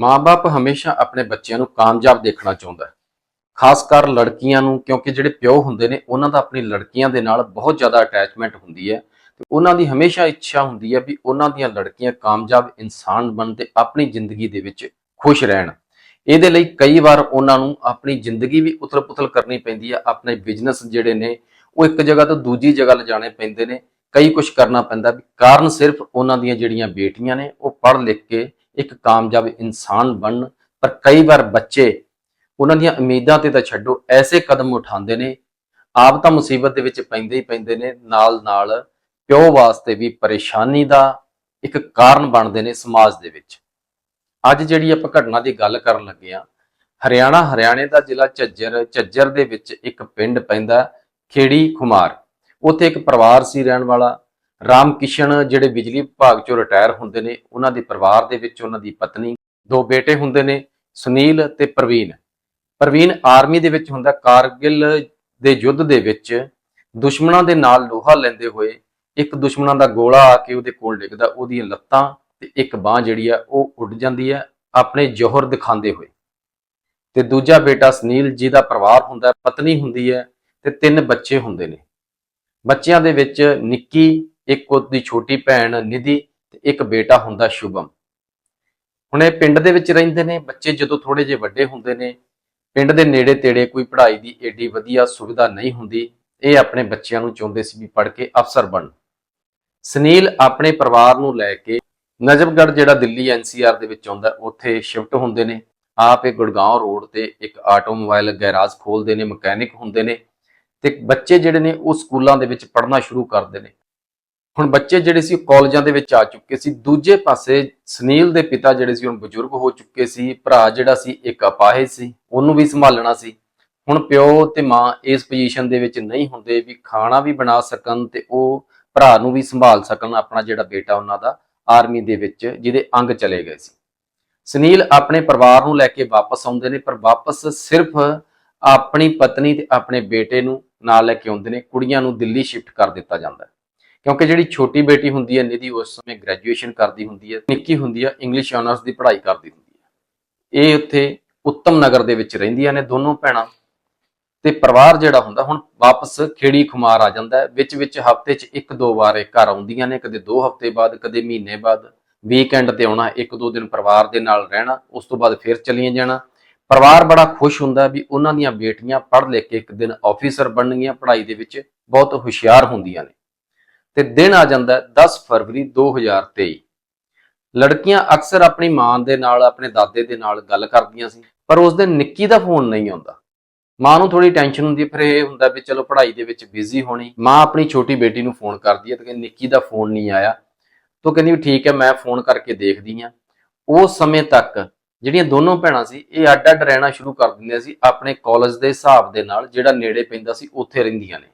ਮਾਪੇ ਹਮੇਸ਼ਾ ਆਪਣੇ ਬੱਚਿਆਂ ਨੂੰ ਕਾਮਯਾਬ ਦੇਖਣਾ ਚਾਹੁੰਦਾ ਹੈ। ਖਾਸ ਕਰ ਲੜਕੀਆਂ ਨੂੰ, ਕਿਉਂਕਿ ਜਿਹੜੇ ਪਿਓ ਹੁੰਦੇ ਨੇ, ਉਹਨਾਂ ਦਾ ਆਪਣੀ ਲੜਕੀਆਂ ਦੇ ਨਾਲ ਬਹੁਤ ਜ਼ਿਆਦਾ ਅਟੈਚਮੈਂਟ ਹੁੰਦੀ ਹੈ ਤੇ ਉਹਨਾਂ ਦੀ ਹਮੇਸ਼ਾ ਇੱਛਾ ਹੁੰਦੀ ਹੈ ਵੀ ਉਹਨਾਂ ਦੀਆਂ ਲੜਕੀਆਂ ਕਾਮਯਾਬ ਇਨਸਾਨ ਬਣ ਤੇ ਆਪਣੀ ਜ਼ਿੰਦਗੀ ਦੇ ਵਿੱਚ ਖੁਸ਼ ਰਹਿਣ। ਇਹਦੇ ਲਈ ਕਈ ਵਾਰ ਉਹਨਾਂ ਨੂੰ ਆਪਣੀ ਜ਼ਿੰਦਗੀ ਵੀ ਉਥਲ-ਪੁਥਲ ਕਰਨੀ ਪੈਂਦੀ ਹੈ, ਆਪਣੇ ਬਿਜ਼ਨਸ ਜਿਹੜੇ ਨੇ, ਉਹ ਇੱਕ ਜਗ੍ਹਾ ਤੋਂ ਦੂਜੀ ਜਗ੍ਹਾ ਲਿਜਾਣੇ ਪੈਂਦੇ ਨੇ। ਕਈ ਕੁਝ ਕਰਨਾ ਪੈਂਦਾ ਵੀ ਕਾਰਨ ਸਿਰਫ ਉਹਨਾਂ ਦੀਆਂ ਜਿਹੜੀਆਂ ਬੇਟੀਆਂ ਨੇ, ਉਹ ਪੜ੍ਹ ਲਿਖ ਕੇ ਇੱਕ ਕਾਮਯਾਬ ਇਨਸਾਨ ਬਣਨ। ਪਰ ਕਈ ਵਾਰ ਬੱਚੇ ਉਹਨਾਂ ਦੀਆਂ ਉਮੀਦਾਂ ਤੇ ਤਾਂ ਛੱਡੋ, ਐਸੇ ਕਦਮ ਉਠਾਉਂਦੇ ਨੇ, ਆਪ ਤਾਂ ਮੁਸੀਬਤ ਦੇ ਵਿੱਚ ਪੈਂਦੇ ਹੀ ਪੈਂਦੇ ਨੇ ਨਾਲ ਨਾਲ ਪਿਓ ਵਾਸਤੇ ਵੀ ਪਰੇਸ਼ਾਨੀ ਦਾ ਇੱਕ ਕਾਰਨ ਬਣਦੇ ਨੇ ਸਮਾਜ ਦੇ ਵਿੱਚ। ਅੱਜ ਜਿਹੜੀ ਆਪਾਂ ਘਟਨਾ ਦੀ ਗੱਲ ਕਰਨ ਲੱਗੇ ਆ ਹਰਿਆਣਾ, ਹਰਿਆਣੇ ਦਾ ਜ਼ਿਲ੍ਹਾ ਝੱਜਰ ਝੱਜਰ ਦੇ ਵਿੱਚ ਇੱਕ ਪਿੰਡ ਪੈਂਦਾ, ਖੇੜੀ ਖੁਮਾਰ। ਉੱਥੇ ਇੱਕ ਪਰਿਵਾਰ ਸੀ ਰਹਿਣ ਵਾਲਾ ਰਾਮ ਕਿਸ਼ਨ ਜਿਹੜੇ ਬਿਜਲੀ ਵਿਭਾਗ ਚੋਂ ਰਿਟਾਇਰ ਹੁੰਦੇ ਨੇ, ਉਹਨਾਂ ਦੇ ਪਰਿਵਾਰ ਦੇ ਵਿੱਚ ਉਹਨਾਂ ਦੀ ਪਤਨੀ, ਦੋ ਬੇਟੇ ਹੁੰਦੇ ਨੇ, ਸੁਨੀਲ ਤੇ ਪ੍ਰਵੀਨ। ਪ੍ਰਵੀਨ ਆਰਮੀ ਦੇ ਵਿੱਚ ਹੁੰਦਾ, ਕਾਰਗਿਲ ਦੇ ਯੁੱਧ ਦੇ ਵਿੱਚ ਦੁਸ਼ਮਣਾਂ ਦੇ ਨਾਲ ਲੋਹਾ ਲੈਂਦੇ ਹੋਏ ਇੱਕ ਦੁਸ਼ਮਣਾਂ ਦਾ ਗੋਲਾ ਆ ਕੇ ਉਹਦੇ ਕੋਲ ਡਿੱਗਦਾ, ਉਹਦੀਆਂ ਲੱਤਾਂ ਤੇ ਇੱਕ ਬਾਹ ਜਿਹੜੀ ਆ, ਉਹ ਉੱਡ ਜਾਂਦੀ ਹੈ ਆਪਣੇ ਜੋਹਰ ਦਿਖਾਉਂਦੇ ਹੋਏ। ਤੇ ਦੂਜਾ ਬੇਟਾ ਸੁਨੀਲ ਜੀ ਦਾ ਪਰਿਵਾਰ ਹੁੰਦਾ, ਪਤਨੀ ਹੁੰਦੀ ਹੈ ਤੇ ਤਿੰਨ ਬੱਚੇ ਹੁੰਦੇ ਨੇ। ਬੱਚਿਆਂ ਦੇ ਵਿੱਚ ਨਿੱਕੀ ਇੱਕ ਉਹਦੀ ਛੋਟੀ ਭੈਣ ਨਿਧੀ ਤੇ ਇੱਕ ਬੇਟਾ ਹੁੰਦਾ ਸ਼ੁਭਮ। ਹੁਣ ਇਹ ਪਿੰਡ ਦੇ ਵਿੱਚ ਰਹਿੰਦੇ ਨੇ, ਬੱਚੇ ਜਦੋਂ ਥੋੜੇ ਜਿਹੇ ਵੱਡੇ ਹੁੰਦੇ ਨੇ, ਪਿੰਡ ਦੇ ਨੇੜੇ ਤੇੜੇ ਕੋਈ ਪੜ੍ਹਾਈ ਦੀ ਏਡੀ ਵਧੀਆ ਸੁਵਿਧਾ ਨਹੀਂ ਹੁੰਦੀ, ਇਹ ਆਪਣੇ ਬੱਚਿਆਂ ਨੂੰ ਚਾਹੁੰਦੇ ਸੀ ਵੀ ਪੜ੍ਹ ਕੇ ਅਫਸਰ ਬਣਨ। ਸੁਨੀਲ ਆਪਣੇ ਪਰਿਵਾਰ ਨੂੰ ਲੈ ਕੇ ਨਜਫਗੜ੍ਹ ਜਿਹੜਾ ਦਿੱਲੀ ਐਨਸੀਆਰ ਦੇ ਵਿੱਚ ਆਉਂਦਾ, ਉੱਥੇ ਸ਼ਿਫਟ ਹੁੰਦੇ ਨੇ। ਆਪ ਇਹ ਗੁੜਗਾਉਂ ਰੋਡ ਤੇ ਇੱਕ ਆਟੋਮੋਬਾਈਲ ਗੈਰਾਜ ਖੋਲਦੇ ਨੇ, ਮਕੈਨਿਕ ਹੁੰਦੇ ਨੇ ਤੇ ਬੱਚੇ ਜਿਹੜੇ ਨੇ ਉਹ ਸਕੂਲਾਂ ਦੇ ਵਿੱਚ ਪੜ੍ਹਨਾ ਸ਼ੁਰੂ ਕਰਦੇ ਨੇ। ਹੁਣ ਬੱਚੇ ਜਿਹੜੇ ਸੀ ਉਹ ਕਾਲਜਾਂ ਦੇ ਵਿੱਚ ਆ ਚੁੱਕੇ ਸੀ। ਦੂਜੇ ਪਾਸੇ ਸੁਨੀਲ ਦੇ ਪਿਤਾ ਜਿਹੜੇ ਸੀ, ਹੁਣ ਬਜ਼ੁਰਗ ਹੋ ਚੁੱਕੇ ਸੀ। ਭਰਾ ਜਿਹੜਾ ਸੀ, ਇੱਕ ਅਪਾਹਿਜ ਸੀ। ਉਹਨੂੰ ਵੀ ਸੰਭਾਲਣਾ ਸੀ। ਹੁਣ ਪਿਓ ਤੇ ਮਾਂ ਇਸ ਪੋਜੀਸ਼ਨ ਦੇ ਵਿੱਚ ਨਹੀਂ ਹੁੰਦੇ ਵੀ ਖਾਣਾ ਵੀ ਬਣਾ ਸਕਣ ਤੇ ਉਹ ਭਰਾ ਨੂੰ ਵੀ ਸੰਭਾਲ ਸਕਣ ਆਪਣਾ ਜਿਹੜਾ ਬੇਟਾ ਉਹਨਾਂ ਦਾ ਆਰਮੀ ਦੇ ਵਿੱਚ, ਜਿਹਦੇ ਅੰਗ ਚਲੇ ਗਏ ਸੀ। ਸੁਨੀਲ ਆਪਣੇ ਪਰਿਵਾਰ ਨੂੰ ਲੈ ਕੇ ਵਾਪਸ ਆਉਂਦੇ ਨੇ, ਪਰ ਵਾਪਸ ਸਿਰਫ ਆਪਣੀ ਪਤਨੀ ਤੇ ਆਪਣੇ ਬੇਟੇ ਨੂੰ ਨਾਲ ਲੈ ਕੇ ਆਉਂਦੇ ਨੇ। ਕੁੜੀਆਂ ਨੂੰ ਦਿੱਲੀ ਸ਼ਿਫਟ ਕਰ ਦਿੱਤਾ ਜਾਂਦਾ ਹੈ। ਕਿਉਂਕਿ ਜਿਹੜੀ ਛੋਟੀ ਬੇਟੀ ਹੁੰਦੀ ਹੈ ਨਿਧੀ, ਉਸ ਸਮੇਂ ਗ੍ਰੈਜੂਏਸ਼ਨ ਕਰਦੀ ਹੁੰਦੀ ਹੈ, ਨਿੱਕੀ ਹੁੰਦੀ ਹੈ ਇੰਗਲਿਸ਼ ਆਨਰਸ ਦੀ ਪੜ੍ਹਾਈ ਕਰਦੀ ਹੁੰਦੀ ਹੈ ਇਹ ਉੱਥੇ ਉੱਤਮ ਨਗਰ ਦੇ ਵਿੱਚ ਰਹਿੰਦੀਆਂ ਨੇ ਦੋਨੋਂ ਭੈਣਾਂ। ਤੇ ਪਰਿਵਾਰ ਜਿਹੜਾ ਹੁੰਦਾ, ਹੁਣ ਵਾਪਸ ਖੇੜੀ ਖੁਮਾਰ ਆ ਜਾਂਦਾ ਹੈ। ਵਿੱਚ ਵਿੱਚ ਹਫ਼ਤੇ 'ਚ ਇੱਕ ਦੋ ਵਾਰ ਇਹ ਘਰ ਆਉਂਦੀਆਂ ਨੇ, ਕਦੇ ਦੋ ਹਫ਼ਤੇ ਬਾਅਦ, ਕਦੇ ਮਹੀਨੇ ਬਾਅਦ। ਵੀਕਐਂਡ ਤੇ ਆਉਣਾ, ਇੱਕ ਦੋ ਦਿਨ ਪਰਿਵਾਰ ਦੇ ਨਾਲ ਰਹਿਣਾ, ਉਸ ਤੋਂ ਬਾਅਦ ਫਿਰ ਚਲੀਆਂ ਜਾਣਾ। ਪਰਿਵਾਰ ਬੜਾ ਖੁਸ਼ ਹੁੰਦਾ ਵੀ ਉਹਨਾਂ ਦੀਆਂ ਬੇਟੀਆਂ ਪੜ੍ਹ ਲਿਖ ਕੇ ਇੱਕ ਦਿਨ ਆਫੀਸਰ ਬਣਨਗੀਆਂ, ਪੜ੍ਹਾਈ ਦੇ ਵਿੱਚ ਬਹੁਤ ਹੁਸ਼ਿਆਰ ਹੁੰਦੀਆਂ ਨੇ। ਤੇ ਦਿਨ ਆ ਜਾਂਦਾ ਹੈ 10 ਫਰਵਰੀ 2023 ਲੜਕੀਆਂ ਅਕਸਰ ਆਪਣੀ ਮਾਂ ਦੇ ਨਾਲ, ਆਪਣੇ ਦਾਦੇ ਦੇ ਨਾਲ ਗੱਲ ਕਰਦੀਆਂ ਸੀ, ਪਰ ਉਸ ਦਿਨ ਨਿੱਕੀ ਦਾ ਫੋਨ ਨਹੀਂ ਆਉਂਦਾ। ਮਾਂ ਨੂੰ ਥੋੜੀ ਟੈਨਸ਼ਨ ਹੁੰਦੀ ਫਿਰ ਇਹ ਹੁੰਦਾ ਵੀ ਚਲੋ ਪੜ੍ਹਾਈ ਦੇ ਵਿੱਚ ਬਿਜ਼ੀ ਹੋਣੀ। ਮਾਂ ਆਪਣੀ ਛੋਟੀ ਬੇਟੀ ਨੂੰ ਫੋਨ ਕਰਦੀ ਹੈ ਤੇ ਕਹਿੰਦੀ, ਨਿੱਕੀ ਦਾ ਫੋਨ ਨਹੀਂ ਆਇਆ। ਤਾਂ ਕਹਿੰਦੀ ਵੀ ਠੀਕ ਹੈ, ਮੈਂ ਫੋਨ ਕਰਕੇ ਦੇਖਦੀ ਆ ਉਸ ਸਮੇਂ ਤੱਕ ਜਿਹੜੀਆਂ ਦੋਨੋਂ ਭੈਣਾਂ ਸੀ, ਇਹ ਅੱਡ-ਅੱਡ ਰਹਿਣਾ ਸ਼ੁਰੂ ਕਰ ਦਿੰਦੀਆਂ ਸੀ, ਆਪਣੇ ਕਾਲਜ ਦੇ ਹਿਸਾਬ ਦੇ ਨਾਲ ਜਿਹੜਾ ਨੇੜੇ ਪੈਂਦਾ ਸੀ, ਉੱਥੇ ਰਹਿੰਦੀਆਂ ਨੇ।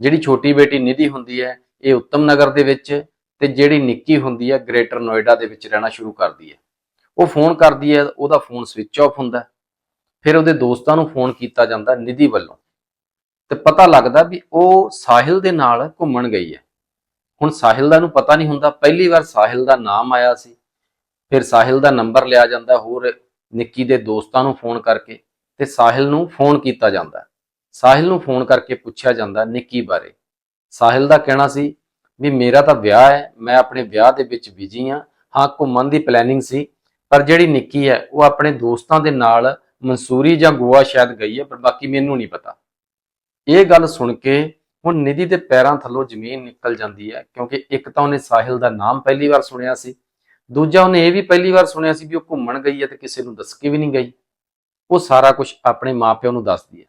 ਜਿਹੜੀ ਛੋਟੀ ਬੇਟੀ ਨਿਧੀ ਹੁੰਦੀ ਹੈ ਇਹ ਉੱਤਮ ਨਗਰ ਦੇ ਵਿੱਚ ਤੇ ਜਿਹੜੀ ਨਿੱਕੀ ਹੁੰਦੀ ਹੈ ਗ੍ਰੇਟਰ ਨੋਇਡਾ ਦੇ ਵਿੱਚ ਰਹਿਣਾ ਸ਼ੁਰੂ ਕਰਦੀ ਹੈ ਉਹ ਫੋਨ ਕਰਦੀ ਹੈ ਉਹਦਾ ਫੋਨ ਸਵਿਚ ਆਫ ਹੁੰਦਾ ਫਿਰ ਉਹਦੇ ਦੋਸਤਾਂ ਨੂੰ ਫੋਨ ਕੀਤਾ ਜਾਂਦਾ ਨਿਧੀ ਵੱਲੋਂ। ਤੇ ਪਤਾ ਲੱਗਦਾ ਵੀ ਉਹ ਸਾਹਿਲ ਦੇ ਨਾਲ ਘੁੰਮਣ ਗਈ ਹੈ ਹੁਣ ਸਾਹਿਲ ਦਾ ਨੂੰ ਪਤਾ ਨਹੀਂ ਹੁੰਦਾ, ਪਹਿਲੀ ਵਾਰ ਸਾਹਿਲ ਦਾ ਨਾਮ ਆਇਆ ਸੀ। ਫਿਰ ਸਾਹਿਲ ਦਾ ਨੰਬਰ ਲਿਆ ਜਾਂਦਾ ਹੋਰ ਨਿੱਕੀ ਦੇ ਦੋਸਤਾਂ ਨੂੰ ਫੋਨ ਕਰਕੇ ਤੇ ਸਾਹਿਲ ਨੂੰ ਫੋਨ ਕੀਤਾ ਜਾਂਦਾ। ਸਾਹਿਲ ਨੂੰ ਫੋਨ ਕਰਕੇ ਪੁੱਛਿਆ ਜਾਂਦਾ ਨਿੱਕੀ ਬਾਰੇ। ਸਾਹਿਲ ਦਾ ਕਹਿਣਾ ਸੀ ਵੀ ਮੇਰਾ ਤਾਂ ਵਿਆਹ ਹੈ, ਮੈਂ ਆਪਣੇ ਵਿਆਹ ਦੇ ਵਿੱਚ ਬਿਜ਼ੀ ਹਾਂ। ਹਾਂ, ਘੁੰਮਣ ਦੀ ਪਲੈਨਿੰਗ ਸੀ, ਪਰ ਜਿਹੜੀ ਨਿੱਕੀ ਹੈ, ਉਹ ਆਪਣੇ ਦੋਸਤਾਂ ਦੇ ਨਾਲ ਮਨਸੂਰੀ ਜਾਂ ਗੋਆ ਸ਼ਾਇਦ ਗਈ ਹੈ, ਪਰ ਬਾਕੀ ਮੈਨੂੰ ਨਹੀਂ ਪਤਾ। ਇਹ ਗੱਲ ਸੁਣ ਕੇ ਹੁਣ ਨਿਧੀ ਦੇ ਪੈਰਾਂ ਥੱਲੋਂ ਜ਼ਮੀਨ ਨਿਕਲ ਜਾਂਦੀ ਹੈ, ਕਿਉਂਕਿ ਇੱਕ ਤਾਂ ਉਹਨੇ ਸਾਹਿਲ ਦਾ ਨਾਮ ਪਹਿਲੀ ਵਾਰ ਸੁਣਿਆ ਸੀ, ਦੂਜਾ ਉਹਨੇ ਇਹ ਵੀ ਪਹਿਲੀ ਵਾਰ ਸੁਣਿਆ ਸੀ ਵੀ ਉਹ ਘੁੰਮਣ ਗਈ ਹੈ ਤੇ ਕਿਸੇ ਨੂੰ ਦੱਸ ਕੇ ਵੀ ਨਹੀਂ ਗਈ। ਉਹ ਸਾਰਾ ਕੁਝ ਆਪਣੇ ਮਾਪਿਆਂ ਨੂੰ ਦੱਸਦੀ ਹੈ।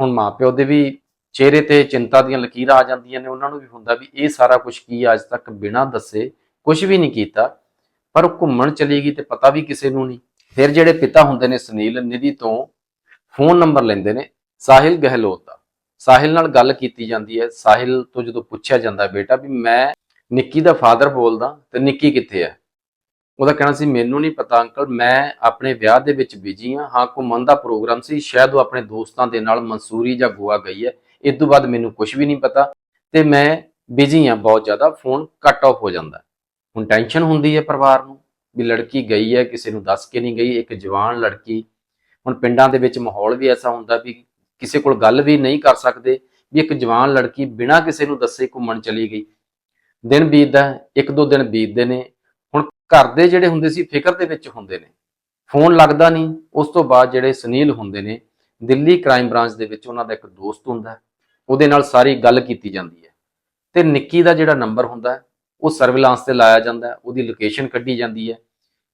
ਹੁਣ ਮਾਪਿਓ ਦੇ ਵੀ ਚਿਹਰੇ ਤੇ ਚਿੰਤਾ ਦੀਆਂ ਲਕੀਰਾਂ ਆ ਜਾਂਦੀਆਂ ਨੇ, ਉਹਨਾਂ ਨੂੰ ਵੀ ਹੁੰਦਾ ਵੀ ਇਹ ਸਾਰਾ ਕੁਝ ਕੀ ਅੱਜ ਤੱਕ ਬਿਨਾਂ ਦੱਸੇ ਕੁਝ ਵੀ ਨਹੀਂ ਕੀਤਾ, ਪਰ ਉਹ ਘੁੰਮਣ ਚਲੀ ਗਈ ਤੇ ਪਤਾ ਵੀ ਕਿਸੇ ਨੂੰ ਨਹੀਂ। ਫਿਰ ਜਿਹੜੇ ਪਿਤਾ ਹੁੰਦੇ ਨੇ ਸੁਨੀਲ ਨਿਧੀ ਤੋਂ ਫੋਨ ਨੰਬਰ ਲੈਂਦੇ ਨੇ ਸਾਹਿਲ ਗਹਿਲੋਤ ਦਾ। ਸਾਹਿਲ ਨਾਲ ਗੱਲ ਕੀਤੀ ਜਾਂਦੀ ਹੈ। ਸਾਹਿਲ ਤੋਂ ਜਦੋਂ ਪੁੱਛਿਆ ਜਾਂਦਾ, ਬੇਟਾ ਵੀ ਮੈਂ ਨਿੱਕੀ ਦਾ ਫਾਦਰ ਬੋਲਦਾ, ਤੇ ਨਿੱਕੀ ਕਿੱਥੇ ਹੈ? ਉਹਦਾ ਕਹਿਣਾ ਸੀ, ਮੈਨੂੰ ਨਹੀਂ ਪਤਾ ਅੰਕਲ, ਮੈਂ ਆਪਣੇ ਵਿਆਹ ਦੇ ਵਿੱਚ ਬਿਜ਼ੀ ਹਾਂ ਹਾਂ, ਘੁੰਮਣ ਦਾ ਪ੍ਰੋਗਰਾਮ ਸੀ, ਸ਼ਾਇਦ ਉਹ ਆਪਣੇ ਦੋਸਤਾਂ ਦੇ ਨਾਲ ਮਨਸੂਰੀ ਜਾਂ ਗੋਆ ਗਈ ਹੈ ਇਸ ਤੋਂ ਬਾਅਦ ਮੈਨੂੰ ਕੁਝ ਵੀ ਨਹੀਂ ਪਤਾ ਤੇ ਮੈਂ ਬਿਜ਼ੀ ਹਾਂ, ਬਹੁਤ ਜ਼ਿਆਦਾ ਫੋਨ ਕੱਟ ਆਫ ਹੋ ਜਾਂਦਾ। ਹੁਣ ਟੈਨਸ਼ਨ ਹੁੰਦੀ ਹੈ ਪਰਿਵਾਰ ਨੂੰ ਵੀ ਲੜਕੀ ਗਈ ਹੈ, ਕਿਸੇ ਨੂੰ ਦੱਸ ਕੇ ਨਹੀਂ ਗਈ, ਇੱਕ ਜਵਾਨ ਲੜਕੀ। ਹੁਣ ਪਿੰਡਾਂ ਦੇ ਵਿੱਚ ਮਾਹੌਲ ਵੀ ਐਸਾ ਹੁੰਦਾ ਵੀ ਕਿਸੇ ਕੋਲ ਗੱਲ ਵੀ ਨਹੀਂ ਕਰ ਸਕਦੇ ਵੀ ਇੱਕ ਜਵਾਨ ਲੜਕੀ ਬਿਨਾਂ ਕਿਸੇ ਨੂੰ ਦੱਸੇ ਘੁੰਮਣ ਚਲੀ ਗਈ। ਦਿਨ ਬੀਤਦਾ, ਇੱਕ ਦੋ ਦਿਨ ਬੀਤਦੇ ਨੇ। ਹੁਣ ਘਰ ਦੇ ਜਿਹੜੇ ਹੁੰਦੇ ਸੀ, ਫਿਕਰ ਦੇ ਵਿੱਚ ਹੁੰਦੇ ਨੇ। ਫੋਨ ਲੱਗਦਾ ਨਹੀਂ, ਉਸ ਤੋਂ ਬਾਅਦ ਜਿਹੜੇ ਸੁਨੀਲ ਹੁੰਦੇ ਨੇ, ਦਿੱਲੀ ਕ੍ਰਾਈਮ ਬ੍ਰਾਂਚ ਦੇ ਵਿੱਚ ਉਹਨਾਂ ਦਾ ਇੱਕ ਦੋਸਤ ਹੁੰਦਾ। ਉਹਦੇ ਨਾਲ ਸਾਰੀ ਗੱਲ ਕੀਤੀ ਜਾਂਦੀ ਹੈ। ਤੇ ਨਿੱਕੀ ਦਾ ਜਿਹੜਾ ਨੰਬਰ ਹੁੰਦਾ ਉਹ ਸਰਵੇਲਾਂਸ ਤੇ ਲਾਇਆ ਜਾਂਦਾ ਉਹਦੀ ਲੋਕੇਸ਼ਨ ਕੱਢੀ ਜਾਂਦੀ ਹੈ।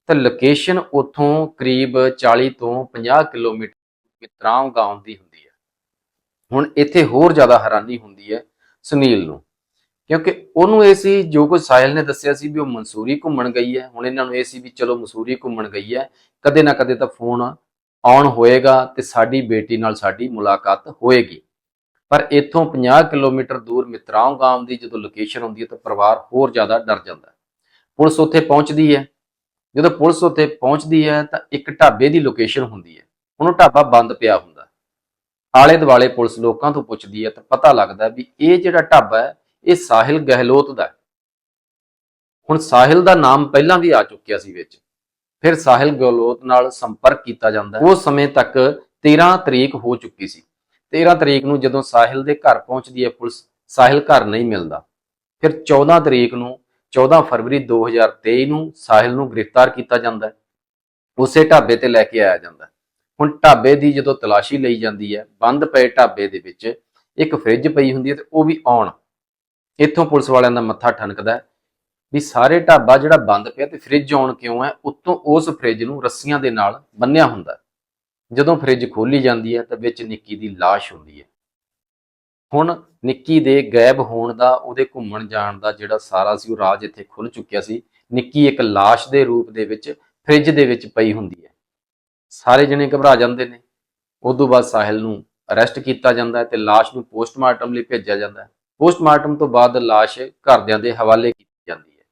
ਤੇ ਲੋਕੇਸ਼ਨ ਉਥੋਂ ਕਰੀਬ 40 ਤੋਂ 50 ਕਿਲੋਮੀਟਰ ਮਿਤਰਾਮ ਗਾਉਂ ਦੀ ਹੁੰਦੀ ਹੈ। ਹੁਣ ਇੱਥੇ ਹੋਰ ਜ਼ਿਆਦਾ ਹੈਰਾਨੀ ਹੁੰਦੀ ਹੈ ਸੁਨੀਲ ਨੂੰ, ਕਿਉਂਕਿ ਉਹਨੂੰ ਇਹ ਸੀ, ਜੋ ਕੁਝ ਸਾਹਿਲ ਨੇ ਦੱਸਿਆ ਸੀ ਵੀ ਉਹ ਮਨਸੂਰੀ ਘੁੰਮਣ ਗਈ ਹੈ, ਹੁਣ ਇਹਨਾਂ ਨੂੰ ਇਹ ਸੀ ਵੀ ਚਲੋ ਮਨਸੂਰੀ ਘੁੰਮਣ ਗਈ ਹੈ, ਕਦੇ ਨਾ ਕਦੇ ਤਾਂ ਫੋਨ ਆਨ ਹੋਏਗਾ ਤੇ ਸਾਡੀ ਬੇਟੀ ਨਾਲ ਸਾਡੀ ਮੁਲਾਕਾਤ ਹੋਏਗੀ। ਪਰ ਇੱਥੋਂ 50 ਕਿਲੋਮੀਟਰ ਦੂਰ ਮਿਤਰਾਮ ਗਾਮ ਦੀ ਜਦੋਂ ਲੋਕੇਸ਼ਨ ਹੁੰਦੀ ਹੈ ਤਾਂ ਪਰਿਵਾਰ ਹੋਰ ਜ਼ਿਆਦਾ ਡਰ ਜਾਂਦਾ ਪੁਲਿਸ ਉੱਥੇ ਪਹੁੰਚਦੀ ਹੈ। ਜਦੋਂ ਪੁਲਿਸ ਉੱਥੇ ਪਹੁੰਚਦੀ ਹੈ ਤਾਂ ਇੱਕ ਢਾਬੇ ਦੀ ਲੋਕੇਸ਼ਨ ਹੁੰਦੀ ਹੈ। ਹੁਣ ਉਹ ਢਾਬਾ ਬੰਦ ਪਿਆ ਹੁੰਦਾ ਆਲੇ ਦੁਆਲੇ ਪੁਲਿਸ ਲੋਕਾਂ ਤੋਂ ਪੁੱਛਦੀ ਹੈ ਤਾਂ ਪਤਾ ਲੱਗਦਾ ਵੀ ਇਹ ਜਿਹੜਾ ਢਾਬਾ ਹੈ, ਇਹ ਸਾਹਿਲ ਗਹਿਲੋਤ ਦਾ ਹੈ। ਹੁਣ ਸਾਹਿਲ ਦਾ ਨਾਮ ਪਹਿਲਾਂ ਵੀ ਆ ਚੁੱਕਿਆ ਸੀ ਵਿੱਚ। ਫਿਰ ਸਾਹਿਲ ਗਹਿਲੋਤ ਨਾਲ ਸੰਪਰਕ ਕੀਤਾ ਜਾਂਦਾ ਹੈ। ਉਸ ਸਮੇਂ ਤੱਕ 13 ਤਰੀਕ ਹੋ ਚੁੱਕੀ ਸੀ। 13 ਤਰੀਕ ਨੂੰ ਜਦੋਂ ਸਾਹਿਲ ਦੇ ਘਰ ਪਹੁੰਚਦੀ ਹੈ ਪੁਲਿਸ, ਸਾਹਿਲ ਘਰ ਨਹੀਂ ਮਿਲਦਾ। ਫਿਰ 14 ਤਰੀਕ ਨੂੰ 14 ਫਰਵਰੀ 2023 ਨੂੰ ਸਾਹਿਲ ਨੂੰ ਗ੍ਰਿਫਤਾਰ ਕੀਤਾ ਜਾਂਦਾ ਹੈ। ਉਸੇ ਢਾਬੇ ਤੇ ਲੈ ਕੇ ਆਇਆ ਜਾਂਦਾ ਹੁਣ ਢਾਬੇ ਦੀ ਜਦੋਂ ਤਲਾਸ਼ੀ ਲਈ ਜਾਂਦੀ ਹੈ, ਬੰਦ ਪਏ ਢਾਬੇ ਦੇ ਵਿੱਚ ਇੱਕ ਫ੍ਰਿਜ ਪਈ ਹੁੰਦੀ ਹੈ ਤੇ ਉਹ ਵੀ ਆਉਣ। ਇੱਥੋਂ ਪੁਲਿਸ ਵਾਲਿਆਂ ਦਾ ਮੱਥਾ ਠਣਕਦਾ ਵੀ ਸਾਰੇ ਢਾਬਾ ਜਿਹੜਾ ਬੰਦ ਪਿਆ ਤੇ ਫ੍ਰਿਜ ਆਉਣ ਕਿਉਂ ਹੈ, ਉੱਤੋਂ ਉਸ ਫ੍ਰਿਜ ਨੂੰ ਰੱਸੀਆਂ ਦੇ ਨਾਲ ਬੰਨਿਆ ਹੁੰਦਾ ਜਦੋਂ ਫ੍ਰਿਜ ਖੋਲੀ ਜਾਂਦੀ ਹੈ ਤਾਂ ਵਿੱਚ ਨਿੱਕੀ ਦੀ ਲਾਸ਼ ਹੁੰਦੀ ਹੈ। ਹੁਣ ਨਿੱਕੀ ਦੇ ਗਾਇਬ ਹੋਣ ਦਾ, ਉਹਦੇ ਘੁੰਮਣ ਜਾਣ ਦਾ ਜਿਹੜਾ ਸਾਰਾ ਸੀ, ਉਹ ਰਾਜ ਇੱਥੇ ਖੁੱਲ ਚੁੱਕਿਆ ਸੀ। ਨਿੱਕੀ ਇੱਕ ਲਾਸ਼ ਦੇ ਰੂਪ ਦੇ ਵਿੱਚ ਫ੍ਰਿਜ ਦੇ ਵਿੱਚ ਪਈ ਹੁੰਦੀ ਹੈ। ਸਾਰੇ ਜਣੇ ਘਬਰਾ ਜਾਂਦੇ ਨੇ। ਉਦੋਂ ਬਾਅਦ ਸਾਹਿਲ ਨੂੰ ਅਰੈਸਟ ਕੀਤਾ ਜਾਂਦਾ ਹੈ ਤੇ ਲਾਸ਼ ਨੂੰ ਪੋਸਟਮਾਰਟਮ ਲਈ ਭੇਜਿਆ ਜਾਂਦਾ ਹੈ। ਪੋਸਟਮਾਰਟਮ ਤੋਂ ਬਾਅਦ ਲਾਸ਼ ਘਰਦਿਆਂ ਦੇ ਹਵਾਲੇ ਕੀਤੀ ਜਾਂਦੀ ਹੈ।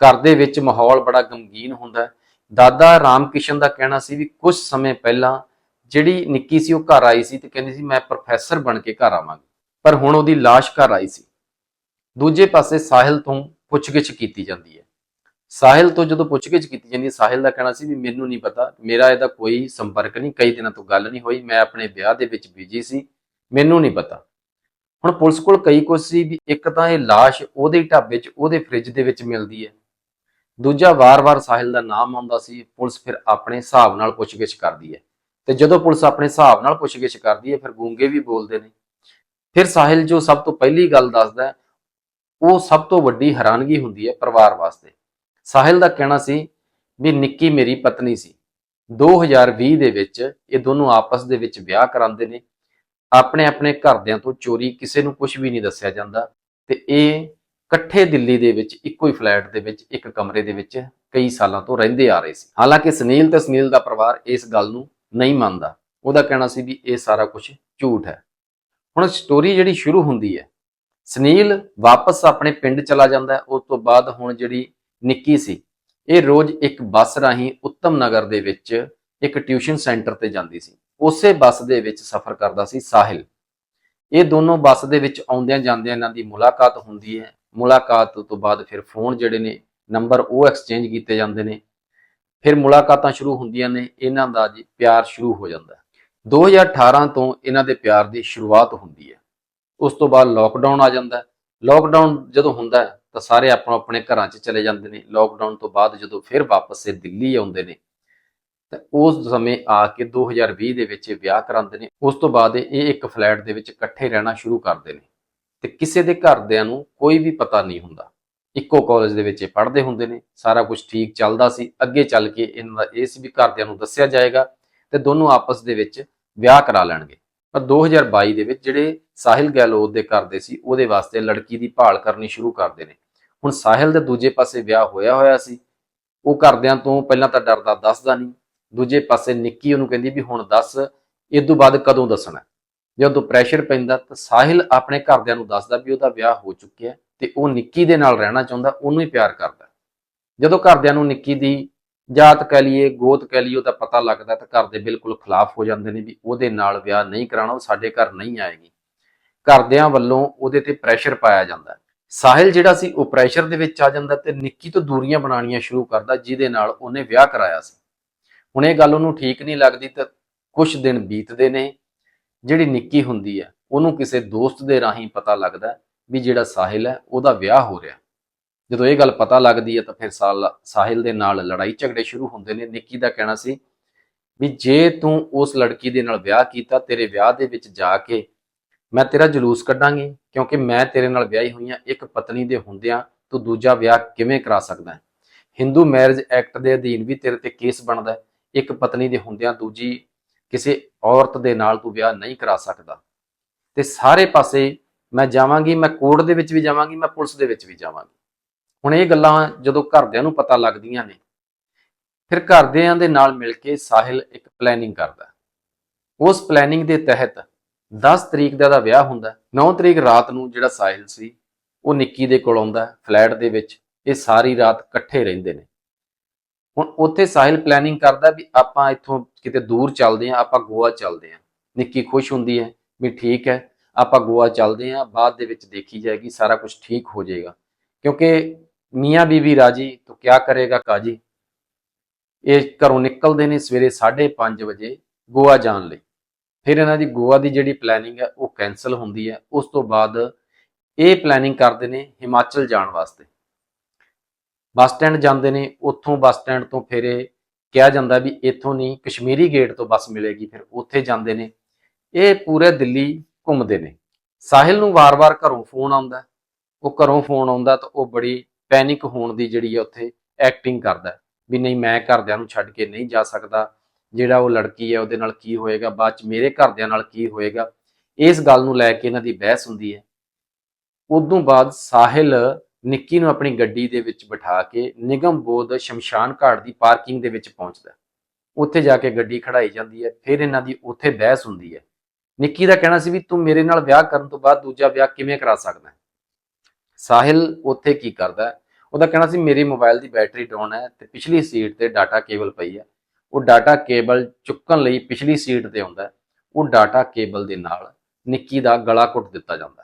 ਘਰ ਦੇ ਵਿੱਚ ਮਾਹੌਲ ਬੜਾ ਗਮਗੀਨ ਹੁੰਦਾ ਹੈ। ਦਾਦਾ ਰਾਮਕਿਸ਼ਨ ਦਾ ਕਹਿਣਾ ਸੀ ਵੀ ਕੁਝ ਸਮੇਂ ਪਹਿਲਾਂ ਜਿਹੜੀ ਨਿੱਕੀ ਸੀ ਉਹ ਘਰ ਆਈ ਸੀ ਤੇ ਕਹਿੰਦੀ ਸੀ, ਮੈਂ ਪ੍ਰੋਫੈਸਰ ਬਣ ਕੇ ਘਰ ਆਵਾਂਗੀ। ਪਰ ਹੁਣ ਉਹਦੀ ਲਾਸ਼ ਘਰ ਆਈ ਸੀ। ਦੂਜੇ ਪਾਸੇ ਸਾਹਿਲ ਤੋਂ ਪੁੱਛਗਿੱਛ ਕੀਤੀ ਜਾਂਦੀ ਹੈ। ਸਾਹਿਲ ਤੋਂ ਜਦੋਂ ਪੁੱਛਗਿੱਛ ਕੀਤੀ ਜਾਂਦੀ ਹੈ, ਸਾਹਿਲ ਦਾ ਕਹਿਣਾ ਸੀ ਵੀ ਮੈਨੂੰ ਨਹੀਂ ਪਤਾ, ਮੇਰਾ ਇਹਦਾ ਕੋਈ ਸੰਪਰਕ ਨਹੀਂ, ਕਈ ਦਿਨਾਂ ਤੋਂ ਗੱਲ ਨਹੀਂ ਹੋਈ, ਮੈਂ ਆਪਣੇ ਵਿਆਹ ਦੇ ਵਿੱਚ ਬਿਜ਼ੀ ਸੀ, ਮੈਨੂੰ ਨਹੀਂ ਪਤਾ। ਹੁਣ ਪੁਲਿਸ ਕੋਲ ਕਈ ਕੁਝ ਸੀ ਵੀ ਇੱਕ ਤਾਂ ਇਹ ਲਾਸ਼ ਉਹਦੇ ਢਾਬੇ 'ਚ, ਉਹਦੇ ਫ੍ਰਿਜ ਦੇ ਵਿੱਚ ਮਿਲਦੀ ਹੈ। ਦੂਜਾ ਵਾਰ-ਵਾਰ ਸਾਹਿਲ ਦਾ ਨਾਮ ਆਉਂਦਾ ਸੀ, ਪੁਲਿਸ ਫਿਰ ਆਪਣੇ ਹਿਸਾਬ ਨਾਲ ਪੁੱਛਗਿੱਛ ਕਰਦੀ ਹੈ। ਤੇ ਜਦੋਂ ਪੁਲਿਸ ਆਪਣੇ ਹਿਸਾਬ ਨਾਲ ਪੁੱਛਗਿੱਛ ਕਰਦੀ ਹੈ, ਫਿਰ ਗੂੰਗੇ ਵੀ ਬੋਲਦੇ ਨੇ। ਫਿਰ ਸਾਹਿਲ ਜੋ ਸਭ ਤੋਂ ਪਹਿਲੀ ਗੱਲ ਦੱਸਦਾ ਉਹ ਸਭ ਤੋਂ ਵੱਡੀ ਹੈਰਾਨਗੀ ਹੁੰਦੀ ਹੈ ਪਰਿਵਾਰ ਵਾਸਤੇ। ਸਾਹਿਲ ਦਾ ਕਹਿਣਾ ਸੀ ਵੀ ਨਿੱਕੀ ਮੇਰੀ ਪਤਨੀ ਸੀ। 2020 ਦੇ ਵਿੱਚ ਇਹ ਦੋਨੋਂ ਆਪਸ ਦੇ ਵਿੱਚ ਵਿਆਹ ਕਰਾਉਂਦੇ ਨੇ। ਆਪਣੇ ਆਪਣੇ ਘਰਦਿਆਂ ਤੋਂ ਚੋਰੀ ਕਿਸੇ ਨੂੰ ਕੁਝ ਵੀ ਨਹੀਂ ਦੱਸਿਆ ਜਾਂਦਾ। ਤੇ ਇਹ ਇਕੱਠੇ ਦਿੱਲੀ ਦੇ ਵਿੱਚ, ਇੱਕੋ ਹੀ ਫਲੈਟ ਦੇ ਵਿੱਚ, ਇੱਕ ਕਮਰੇ ਦੇ ਵਿੱਚ ਕਈ ਸਾਲਾਂ ਤੋਂ ਰਹਿੰਦੇ ਆ ਰਹੇ ਸੀ। ਹਾਲਾਂਕਿ ਸੁਨੀਲ ਤੇ ਸੁਨੀਲ ਦਾ ਪਰਿਵਾਰ ਇਸ ਗੱਲ ਨੂੰ ਨਹੀਂ ਮੰਨਦਾ। ਉਹਦਾ ਕਹਿਣਾ ਸੀ ਵੀ ਇਹ ਸਾਰਾ ਕੁਝ ਝੂਠ ਹੈ। ਹੁਣ ਸਟੋਰੀ ਜਿਹੜੀ ਸ਼ੁਰੂ ਹੁੰਦੀ ਹੈ, ਸੁਨੀਲ ਵਾਪਸ ਆਪਣੇ ਪਿੰਡ ਚਲਾ ਜਾਂਦਾ ਉਸ ਤੋਂ ਬਾਅਦ ਹੁਣ ਜਿਹੜੀ ਨਿੱਕੀ ਸੀ, ਇਹ ਰੋਜ਼ ਇੱਕ ਬੱਸ ਰਾਹੀਂ ਉੱਤਮ ਨਗਰ ਦੇ ਵਿੱਚ ਇੱਕ ਟਿਊਸ਼ਨ ਸੈਂਟਰ ਤੇ ਜਾਂਦੀ ਸੀ। ਉਸੇ ਬੱਸ ਦੇ ਵਿੱਚ ਸਫ਼ਰ ਕਰਦਾ ਸੀ ਸਾਹਿਲ। ਇਹ ਦੋਨੋਂ ਬੱਸ ਦੇ ਵਿੱਚ ਆਉਂਦਿਆਂ ਜਾਂਦਿਆਂ ਇਹਨਾਂ ਦੀ ਮੁਲਾਕਾਤ ਹੁੰਦੀ ਹੈ। ਮੁਲਾਕਾਤ ਤੋਂ ਬਾਅਦ ਫਿਰ ਫੋਨ ਜਿਹੜੇ ਨੇ, ਨੰਬਰ ਉਹ ਐਕਸਚੇਂਜ ਕੀਤੇ ਜਾਂਦੇ ਨੇ। ਫਿਰ ਮੁਲਾਕਾਤਾਂ ਸ਼ੁਰੂ ਹੁੰਦੀਆਂ ਨੇ, ਇਹਨਾਂ ਦਾ ਜੀ ਪਿਆਰ ਸ਼ੁਰੂ ਹੋ ਜਾਂਦਾ। ਹੈ 2018 ਤੋਂ ਇਹਨਾਂ ਦੇ ਪਿਆਰ ਦੀ ਸ਼ੁਰੂਆਤ ਹੁੰਦੀ ਹੈ। ਉਸ ਤੋਂ ਬਾਅਦ ਲੋਕਡਾਊਨ ਆ ਜਾਂਦਾ ਹੈ। ਲੋਕਡਾਊਨ ਜਦੋਂ ਹੁੰਦਾ ਤਾਂ ਸਾਰੇ ਆਪੋ ਆਪਣੇ ਘਰਾਂ 'ਚ ਚਲੇ ਜਾਂਦੇ ਨੇ। ਲੋਕਡਾਊਨ ਤੋਂ ਬਾਅਦ ਜਦੋਂ ਫਿਰ ਵਾਪਸ ਇਹ ਦਿੱਲੀ ਆਉਂਦੇ ਨੇ, ਤਾਂ ਉਸ ਸਮੇਂ ਆ ਕੇ 2020 ਦੇ ਵਿੱਚ ਇਹ ਵਿਆਹ ਕਰਾਉਂਦੇ ਨੇ। ਉਸ ਤੋਂ ਬਾਅਦ ਇਹ ਇੱਕ ਫਲੈਟ ਦੇ ਵਿੱਚ ਇਕੱਠੇ ਰਹਿਣਾ ਸ਼ੁਰੂ ਕਰਦੇ ਨੇ। ਤੇ ਕਿਸੇ ਦੇ ਘਰਦਿਆਂ ਨੂੰ ਕੋਈ ਵੀ ਪਤਾ ਨਹੀਂ ਹੁੰਦਾ। ਇੱਕੋ ਕਾਲਜ ਦੇ ਵਿੱਚ ਇਹ ਪੜ੍ਹਦੇ ਹੁੰਦੇ ਨੇ, ਸਾਰਾ ਕੁਝ ਠੀਕ ਚੱਲਦਾ ਸੀ, ਅੱਗੇ ਚੱਲ ਕੇ ਇਹਨਾਂ ਦਾ ਇਹ ਸੀ ਵੀ ਘਰਦਿਆਂ ਨੂੰ ਦੱਸਿਆ ਜਾਏਗਾ ਤੇ ਦੋਨੋਂ ਆਪਸ ਦੇ ਵਿੱਚ ਵਿਆਹ ਕਰਾ ਲੈਣਗੇ। ਪਰ 2022 ਦੇ ਵਿੱਚ ਜਿਹੜੇ ਸਾਹਿਲ ਗਹਿਲੋਤ ਦੇ ਕਰਦੇ ਸੀ, ਉਹਦੇ ਵਾਸਤੇ ਲੜਕੀ ਦੀ ਭਾਲ ਕਰਨੀ ਸ਼ੁਰੂ ਕਰਦੇ ਨੇ। ਹੁਣ ਸਾਹਿਲ ਦੇ ਦੂਜੇ ਪਾਸੇ ਵਿਆਹ ਹੋਇਆ ਹੋਇਆ ਸੀ, ਉਹ ਘਰਦਿਆਂ ਤੋਂ ਪਹਿਲਾਂ ਤਾਂ ਡਰਦਾ ਦੱਸਦਾ ਨਹੀਂ। ਦੂਜੇ ਪਾਸੇ ਨਿੱਕੀ ਉਹਨੂੰ ਕਹਿੰਦੀ ਵੀ ਹੁਣ ਦੱਸ ਇਸ ਤੋਂ ਬਾਅਦ ਕਦੋਂ ਦੱਸਣਾ? ਜਦੋਂ ਪ੍ਰੈਸ਼ਰ ਪੈਂਦਾ ਤਾਂ ਸਾਹਿਲ ਆਪਣੇ ਘਰਦਿਆਂ ਨੂੰ ਦੱਸਦਾ ਵੀ ਉਹਦਾ ਵਿਆਹ ਹੋ ਚੁੱਕਿਆ ਹੈ ਤੇ ਉਹ ਨਿੱਕੀ ਦੇ ਨਾਲ ਰਹਿਣਾ ਚਾਹੁੰਦਾ, ਉਹਨੂੰ ਹੀ ਪਿਆਰ ਕਰਦਾ। ਜਦੋਂ ਘਰਦਿਆਂ ਨੂੰ ਨਿੱਕੀ ਦੀ ਜਾਤ ਕਹਿ ਲਈਏ, ਗੋਤ ਕਹਿ ਲਈਏ, ਉਹਦਾ ਪਤਾ ਲੱਗਦਾ ਤਾਂ ਘਰ ਦੇ ਬਿਲਕੁਲ ਖਿਲਾਫ ਹੋ ਜਾਂਦੇ ਨੇ ਵੀ ਉਹਦੇ ਨਾਲ ਵਿਆਹ ਨਹੀਂ ਕਰਾਉਣਾ, ਉਹ ਸਾਡੇ ਘਰ ਨਹੀਂ ਆਏਗੀ। ਘਰਦਿਆਂ ਵੱਲੋਂ ਉਹਦੇ ਤੇ ਪ੍ਰੈਸ਼ਰ ਪਾਇਆ ਜਾਂਦਾ ਸਾਹਿਲ ਜਿਹੜਾ ਸੀ, ਉਹ ਪ੍ਰੈਸ਼ਰ ਦੇ ਵਿੱਚ ਆ ਜਾਂਦਾ ਤੇ ਨਿੱਕੀ ਤੋਂ ਦੂਰੀਆਂ ਬਣਾਉਣੀਆਂ ਸ਼ੁਰੂ ਕਰਦਾ, ਜਿਹਦੇ ਨਾਲ ਉਹਨੇ ਵਿਆਹ ਕਰਾਇਆ ਸੀ। ਹੁਣ ਇਹ ਗੱਲ ਉਹਨੂੰ ਠੀਕ ਨਹੀਂ ਲੱਗਦੀ ਤਾਂ ਕੁਝ ਦਿਨ ਬੀਤਦੇ ਨੇ ਜਿਹੜੀ ਨਿੱਕੀ ਹੁੰਦੀ ਹੈ ਉਹਨੂੰ ਕਿਸੇ ਦੋਸਤ ਦੇ ਰਾਹੀਂ ਪਤਾ ਲੱਗਦਾ ਵੀ ਜਿਹੜਾ ਸਾਹਿਲ ਹੈ, ਉਹਦਾ ਵਿਆਹ ਹੋ ਰਿਹਾ ਜਦੋਂ ਇਹ ਗੱਲ ਪਤਾ ਲੱਗਦੀ ਹੈ ਤਾਂ ਫਿਰ ਸਾਲ- ਸਾਹਿਲ ਦੇ ਨਾਲ ਲੜਾਈ ਝਗੜੇ ਸ਼ੁਰੂ ਹੁੰਦੇ ਨੇ ਨਿੱਕੀ ਦਾ ਕਹਿਣਾ ਸੀ ਵੀ ਜੇ ਤੂੰ ਉਸ ਲੜਕੀ ਦੇ ਨਾਲ ਵਿਆਹ ਕੀਤਾ, ਤੇਰੇ ਵਿਆਹ ਦੇ ਵਿੱਚ ਜਾ ਕੇ ਮੈਂ ਤੇਰਾ ਜਲੂਸ ਕੱਢਾਂਗੀ, ਕਿਉਂਕਿ ਮੈਂ ਤੇਰੇ ਨਾਲ ਵਿਆਹੀ ਹੋਈ ਹਾਂ ਇੱਕ ਪਤਨੀ ਦੇ ਹੁੰਦਿਆਂ ਤੂੰ ਦੂਜਾ ਵਿਆਹ ਕਿਵੇਂ ਕਰਾ ਸਕਦਾ ਹੈ? ਹਿੰਦੂ ਮੈਰਿਜ ਐਕਟ ਦੇ ਅਧੀਨ ਵੀ ਤੇਰੇ ਤੇ ਕੇਸ ਬਣਦਾ ਹੈ। ਇੱਕ ਪਤਨੀ ਦੇ ਹੁੰਦਿਆਂ ਦੂਜੀ ਕਿਸੇ ਔਰਤ ਦੇ ਨਾਲ ਤੂੰ ਵਿਆਹ ਨਹੀਂ ਕਰਾ ਸਕਦਾ। ਤੇ ਸਾਰੇ ਪਾਸੇ ਮੈਂ ਜਾਵਾਂਗੀ, ਮੈਂ ਕੋਰਟ ਦੇ ਵਿੱਚ ਵੀ ਜਾਵਾਂਗੀ, ਮੈਂ ਪੁਲਿਸ ਦੇ ਵਿੱਚ ਵੀ ਜਾਵਾਂਗੀ। ਹੁਣ ਇਹ ਗੱਲਾਂ ਜਦੋਂ ਘਰਦਿਆਂ ਨੂੰ ਪਤਾ ਲੱਗਦੀਆਂ ਨੇ, ਫਿਰ ਘਰਦਿਆਂ ਦੇ ਨਾਲ ਮਿਲ ਕੇ ਸਾਹਿਲ ਇੱਕ ਪਲੈਨਿੰਗ ਕਰਦਾ। ਉਸ ਪਲੈਨਿੰਗ ਦੇ ਤਹਿਤ 10 ਤਰੀਕ ਦਾ ਦਾ ਵਿਆਹ ਹੁੰਦਾ ਹੈ। 9 ਤਰੀਕ ਰਾਤ ਨੂੰ ਜਿਹੜਾ ਸਾਹਿਲ ਸੀ, ਉਹ ਨਿੱਕੀ ਦੇ ਕੋਲ ਆਉਂਦਾ ਫਲੈਟ ਦੇ ਵਿੱਚ। ਇਹ ਸਾਰੀ ਰਾਤ ਇਕੱਠੇ ਰਹਿੰਦੇ ਨੇ। ਹੁਣ ਉੱਥੇ ਸਾਹਿਲ ਪਲੈਨਿੰਗ ਕਰਦਾ ਵੀ ਆਪਾਂ ਇੱਥੋਂ ਕਿਤੇ ਦੂਰ ਚੱਲਦੇ ਆਂ ਆਪਾਂ ਗੋਆ ਚੱਲਦੇ ਆਂ ਨਿੱਕੀ ਖੁਸ਼ ਹੁੰਦੀ ਹੈ ਵੀ ਠੀਕ ਹੈ, ਆਪਾਂ ਗੋਆ ਚੱਲਦੇ ਆਂ ਬਾਅਦ ਦੇ ਵਿੱਚ ਦੇਖੀ ਜਾਏਗੀ, ਸਾਰਾ ਕੁਝ ਠੀਕ ਹੋ ਜਾਏਗਾ। ਕਿਉਂਕਿ ਮੀਆਂ ਬੀਵੀ ਰਾਜੀ, ਤਾਂ ਕਿਆ ਕਰੇਗਾ ਕਾਜੀ? ਇਹ ਘਰੋਂ ਨਿਕਲਦੇ ਨੇ ਸਵੇਰੇ 5:30 ਵਜੇ ਗੋਆ ਜਾਣ ਲਈ। ਫਿਰ ਇਹਨਾਂ ਦੀ ਗੋਆ ਦੀ ਜਿਹੜੀ ਪਲੈਨਿੰਗ ਹੈ, ਉਹ ਕੈਨਸਲ ਹੁੰਦੀ ਹੈ। ਉਸ ਤੋਂ ਬਾਅਦ ਇਹ ਪਲੈਨਿੰਗ ਕਰਦੇ ਨੇ ਹਿਮਾਚਲ ਜਾਣ ਵਾਸਤੇ। ਬੱਸ ਸਟੈਂਡ ਜਾਂਦੇ ਨੇ, ਉੱਥੋਂ ਬੱਸ ਸਟੈਂਡ ਤੋਂ ਫਿਰ ਇਹ ਕਿਹਾ ਜਾਂਦਾ ਵੀ ਇੱਥੋਂ ਨਹੀਂ, ਕਸ਼ਮੀਰੀ ਗੇਟ ਤੋਂ ਬੱਸ ਮਿਲੇਗੀ, ਫਿਰ ਉੱਥੇ ਜਾਂਦੇ ਨੇ। ਇਹ ਪੂਰੇ ਦਿੱਲੀ ਘੁੰਮਦੇ ਨੇ। ਸਾਹਿਲ ਨੂੰ ਵਾਰ-ਵਾਰ ਘਰੋਂ ਫੋਨ ਆਉਂਦਾ ਉਹ ਘਰੋਂ ਫੋਨ ਆਉਂਦਾ ਤਾਂ ਉਹ ਬੜੀ ਪੈਨਿਕ ਹੋਣ ਦੀ ਜਿਹੜੀ ਹੈ ਉੱਥੇ ਐਕਟਿੰਗ ਕਰਦਾ ਵੀ ਨਹੀਂ, ਮੈਂ ਘਰਦਿਆਂ ਨੂੰ ਛੱਡ ਕੇ ਨਹੀਂ ਜਾ ਸਕਦਾ। ਜਿਹੜਾ ਉਹ ਲੜਕੀ ਹੈ, ਉਹਦੇ ਨਾਲ ਕੀ ਹੋਏਗਾ? ਬਾਅਦ ਚ ਮੇਰੇ ਘਰਦਿਆਂ ਨਾਲ ਕੀ ਹੋਏਗਾ? ਇਸ ਗੱਲ ਨੂੰ ਲੈ ਕੇ ਇਹਨਾਂ ਦੀ ਬਹਿਸ ਹੁੰਦੀ ਹੈ। ਉਦੋਂ ਬਾਅਦ ਸਾਹਿਲ ਨਿੱਕੀ ਨੂੰ ਆਪਣੀ ਗੱਡੀ ਦੇ ਵਿੱਚ ਬਿਠਾ ਕੇ ਨਿਗਮ ਬੋਧ ਸ਼ਮਸ਼ਾਨ ਘਾਟ ਦੀ ਪਾਰਕਿੰਗ ਦੇ ਵਿੱਚ ਪਹੁੰਚਦਾ ਉੱਥੇ ਜਾ ਕੇ ਗੱਡੀ ਖੜਾਈ ਜਾਂਦੀ ਹੈ, ਫਿਰ ਇਹਨਾਂ ਦੀ ਉੱਥੇ ਬਹਿਸ ਹੁੰਦੀ ਹੈ। ਨਿੱਕੀ ਦਾ ਕਹਿਣਾ ਸੀ ਵੀ ਤੂੰ ਮੇਰੇ ਨਾਲ ਵਿਆਹ ਕਰਨ ਤੋਂ ਬਾਅਦ ਦੂਜਾ ਵਿਆਹ ਕਿਵੇਂ ਕਰਾ ਸਕਦਾ ਹੈ? ਸਾਹਿਲ ਉੱਥੇ ਕੀ ਕਰਦਾ ਹੈ? ਉਹਦਾ ਕਹਿਣਾ ਸੀ, ਮੇਰੀ ਮੋਬਾਈਲ ਦੀ ਬੈਟਰੀ ਡਾਊਨ ਹੈ ਤੇ ਪਿਛਲੀ ਸੀਟ ਤੇ ਡਾਟਾ ਕੇਬਲ ਪਈ ਹੈ। ਉਹ ਡਾਟਾ ਕੇਬਲ ਚੁੱਕਣ ਲਈ ਪਿਛਲੀ ਸੀਟ ਤੇ ਆਉਂਦਾ ਉਹ ਡਾਟਾ ਕੇਬਲ ਦੇ ਨਾਲ ਨਿੱਕੀ ਦਾ ਗਲਾ ਘੁੱਟ ਦਿੱਤਾ ਜਾਂਦਾ